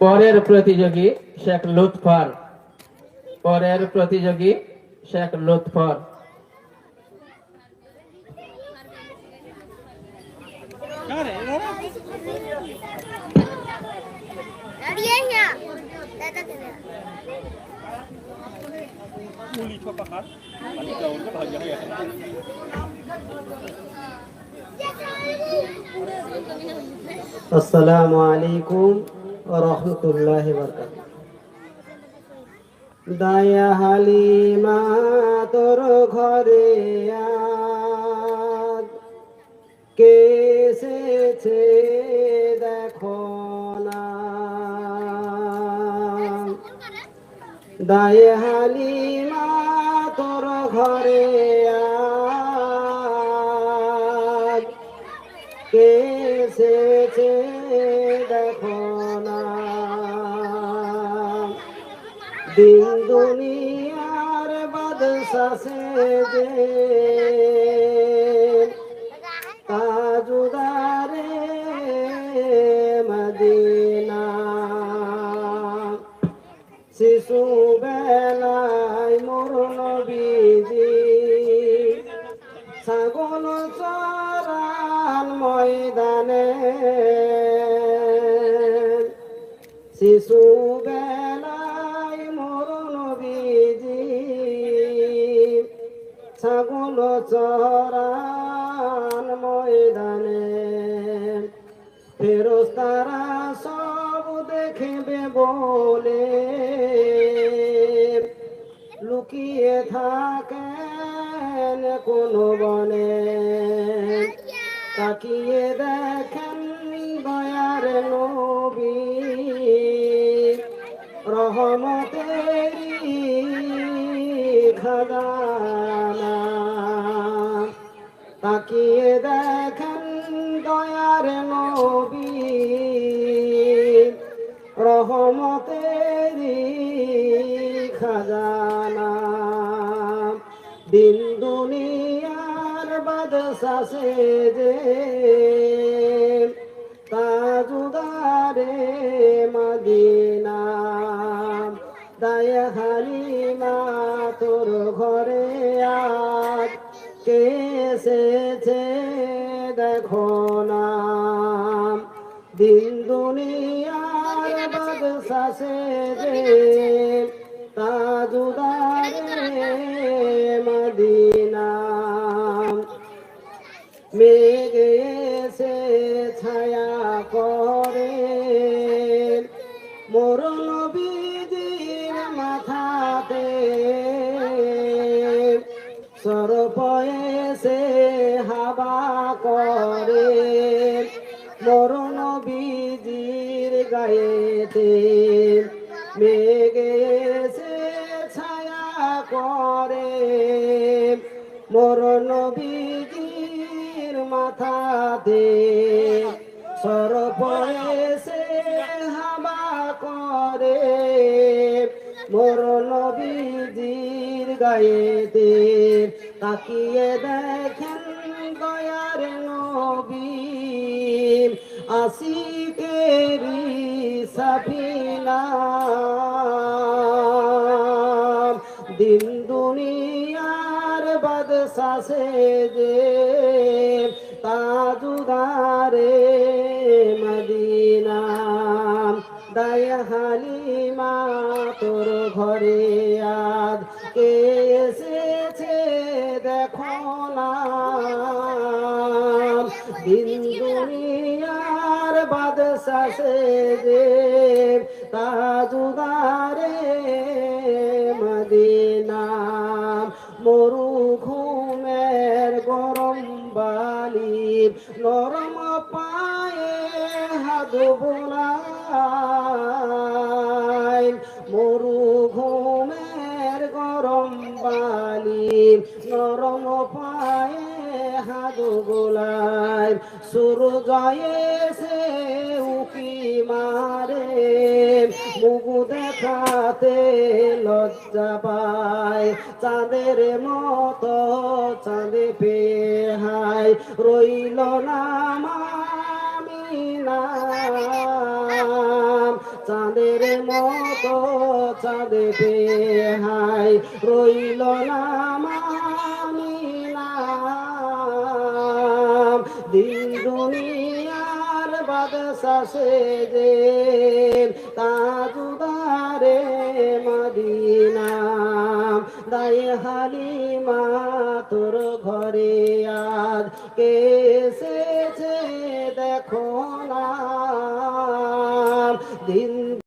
পরের প্রতিযোগী শেখ লুৎফর পরের প্রতিযোগী শেখ লুৎফর. আসসালামু আলাইকুম রহমতুল্লাহ বরকাত দায়া হালিমা তোর ঘরে আজ। কে এসেছে দেখো না। দায় হালিমা তোর ঘরে আজ। দিন দুনিয়ার বাদশাসে যে। তাজুদারে মদিনা। শিশু বেলায় মোর নবীজি। ছাগল চরান ময়দানে। শিশু বেলায় ছাগল চরান ময়দানে। ফেরস্তারা সব দেখবে বলে। লুকিয়ে থাকেন কোন বনে। তাকিয়ে দেখেন দয়ার নবী। রহমতেরি খাজানা তাকিয়ে দেখেন দয়ার নবী। রহমতেরি খাজানা। দিন দুনিয়ার বাদশাসে যে তাজুদারে মদিনা। দায় হালিমা তোর ঘরে কে এসেছে দেখো না। দিন দুনিয়ার বাদশাসে যে তাজুদারে মদিনা। মেঘ এসে ছায়া করে মোর নবীজির মাথাতে। সরপ মেঘ এসে ছায়া করে। মোর নবীজির মাথাতে সরপ এসে হাবা করে। মোর নবীজির গায়েতে তাকিয়ে দেখেন দয়ার নবী। আশিকেরি সাফিনা দিন দুনিয়ার বাদশাসে যে তাজুদারে মদিনা। দায় হালিমা তোর ঘরে আজ কে এসেছে দেখো না। দিন দুনিয়ার বাদশাসে যে তাজুদারে মদিনা। মরু ঘুমের গরম বালি, নরম পায়ে হাত বোলাই মরু ঘুমের গরম বালি, নরম পায়ে হাত গোলায় সুর উকি মারে মুখ দেখাতে লজ্জা পায়। চাঁদের মতো চাঁদে পেহাই রইল না নাম চাঁদের মতো চাঁদে হাই রইল না দিন দুনিয়ার বাদশা যে তাজুদারে মদিনা দায় হালিমা তোর ঘরে আজ কে